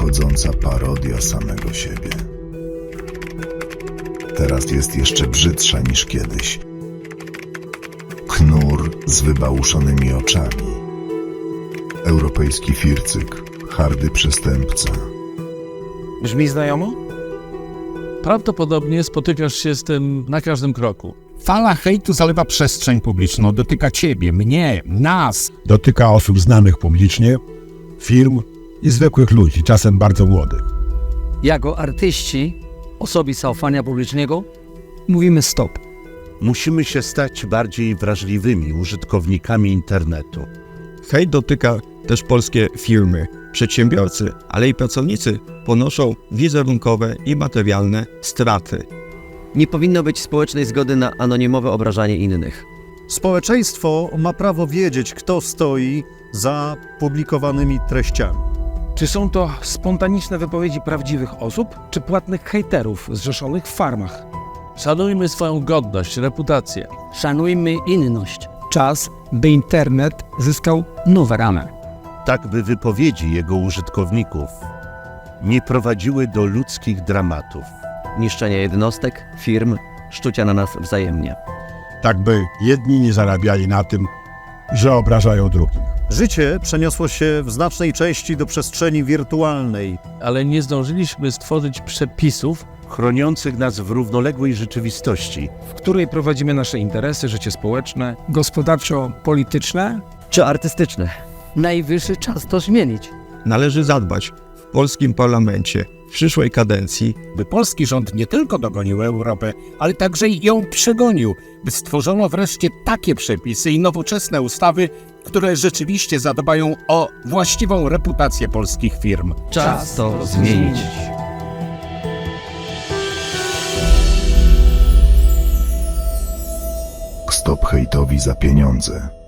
niepochodząca parodia samego siebie. Teraz jest jeszcze brzydsza niż kiedyś. Knur z wybałuszonymi oczami. Europejski fircyk, hardy przestępca. Brzmi znajomo? Prawdopodobnie spotykasz się z tym na każdym kroku. Fala hejtu zalewa przestrzeń publiczną, dotyka ciebie, mnie, nas. Dotyka osób znanych publicznie, firm i zwykłych ludzi, czasem bardzo młodych. Jako artyści, osoby zaufania publicznego, mówimy stop. Musimy się stać bardziej wrażliwymi użytkownikami internetu. Hejt dotyka też polskie firmy, przedsiębiorcy, ale i pracownicy ponoszą wizerunkowe i materialne straty. Nie powinno być społecznej zgody na anonimowe obrażanie innych. Społeczeństwo ma prawo wiedzieć, kto stoi za publikowanymi treściami. Czy są to spontaniczne wypowiedzi prawdziwych osób, czy płatnych hejterów zrzeszonych w farmach? Szanujmy swoją godność, reputację. Szanujmy inność. Czas, by internet zyskał nowe ramy. Tak by wypowiedzi jego użytkowników nie prowadziły do ludzkich dramatów. Niszczenie jednostek, firm, szczucia na nas wzajemnie. Tak by jedni nie zarabiali na tym, że obrażają drugich. Życie przeniosło się w znacznej części do przestrzeni wirtualnej. Ale nie zdążyliśmy stworzyć przepisów, Chroniących nas w równoległej rzeczywistości. W której prowadzimy nasze interesy, życie społeczne? Gospodarczo-polityczne? Czy artystyczne? Najwyższy czas to zmienić. Należy zadbać w polskim parlamencie w przyszłej kadencji By polski rząd nie tylko dogonił Europę, ale także i ją przegonił, by stworzono wreszcie takie przepisy i nowoczesne ustawy, które rzeczywiście zadbają o właściwą reputację polskich firm. Czas to zmienić. Stop hejtowi za pieniądze.